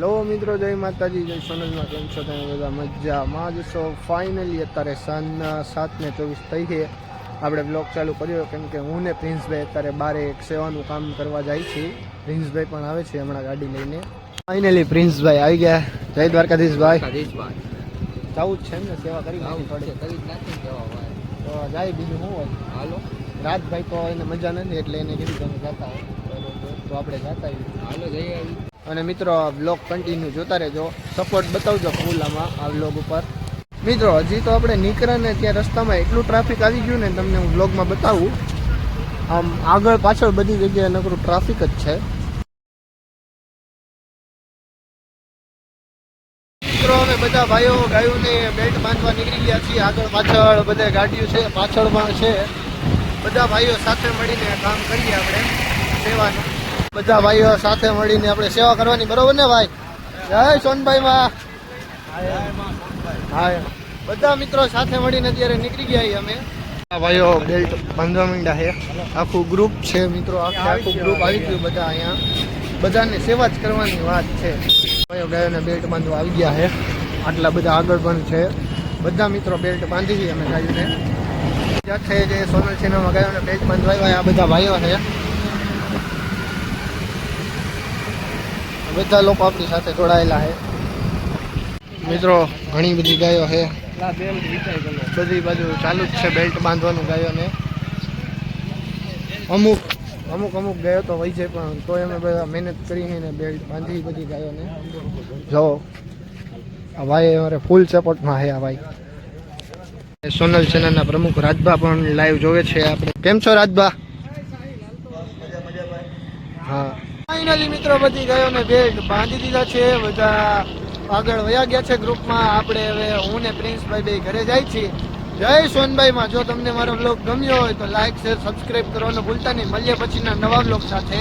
લો મિત્રો જય માતાજી જય સોનલમાં કેમ છો તમે બધા? મજામાં જ છો? ફાઇનલી અત્યારે સાંજના સાત ને ચોવીસ થઈ છે. આપણે બ્લોગ ચાલુ કર્યો કેમ કે હું ને પ્રિન્સભાઈ અત્યારે બારે એક સેવાનું કામ કરવા જાય છે પ્રિન્સભાઈ પણ આવે છે હમણાં ગાડી લઈને. ફાઇનલી પ્રિન્સભાઈ આવી ગયા. જય દ્વારકાધીશભાઈ. જવું જ છે ને સેવા કરી તો જાય બીજું શું હોય? હાલો. રાજભાઈ તો એને મજા નથી એટલે એને કીધું તમે જતા હોય. તો આપણે જતા હાલો જઈ આવી. અને મિત્રો બ્લોગ કન્ટિન્યુ જોતા રહેજો. સપોર્ટ બતાવજો ખુલ્લામાં આ બ્લોગ ઉપર. મિત્રો હજી તો આપણે નીકળ્યા ને ત્યાં રસ્તામાં એટલું ટ્રાફિક આવી ગયું ને તમને હું બ્લોગમાં બતાવું. આમ આગળ પાછળ બધી જગ્યાએ નકરું ટ્રાફિક જ છે. મિત્રો અમે બધા ભાઈઓ ગાયોને બેલ્ટ બાંધવા નીકળી ગયા છીએ. આગળ પાછળ બધે ગાડીઓ છે પાછળ પણ છે. બધા ભાઈઓ સાથે મળીને કામ કરીએ આપણે. સેવાનું બધા ભાઈઓ સાથે મળીને આપણે સેવા કરવાની, બરોબર ને ભાઈ? જય સોનભાઈ માં હા બધા મિત્રો સાથે મળીને અત્યારે નીકળી ગયા અમે. ભાઈઓ બેલ્ટ બાંધવા માંડ્યા છે. આખું ગ્રુપ છે મિત્રો, આખે ગ્રુપ આવી ગયું બધા અહીંયા. બધાને સેવા જ કરવાની વાત છે. ભાઈઓ ગાયોને બેલ્ટ બાંધવા આવી ગયા છે. આટલા બધા આગળ પણ છે. બધા મિત્રો બેલ્ટ બાંધી દઈએ અમે ગાયોને છે જે સોનલ સિનેમા ગાયોને બેલ્ટ બાંધવા આવ્યા, આ બધા ભાઈઓ છે. બધા લોકો આપણી સાથે જોડાયેલા છે. મિત્રો, ઘણી બધી ગાયો છે. બધી બાજુ ચાલુ જ છે બેલ્ટ બાંધવાનું ગાયોને. અમુક અમુક અમુક ગાયો તો હોય છે, પણ તોય અમે બધા મહેનત કરીને બેલ્ટ બાંધી બધી ગાયોને. જો, આ ભાઈ અમારે ફૂલ સપોર્ટમાં છે આ ભાઈ. સોનલ સેનાના પ્રમુખ રાજભા પણ લાઈવ જોવે છે. આપણે કેમ છો રાજભા? હા. ફાઇનલી મિત્રો બધી ગયોને બેલ્ટ બાંધી દીધા છે, બધા આગળ વયા ગયા છે ગ્રુપમાં. આપણે હવે હું ને પ્રિન્સભાઈ બે ઘરે જાય છીએ. જય સોનભાઈ માં જો તમને મારો બ્લોગ ગમ્યો હોય તો લાઈક શેર સબસ્ક્રાઇબ કરવાનું ભૂલતા નહીં. મળીએ પછીના નવા બ્લોગ સાથે.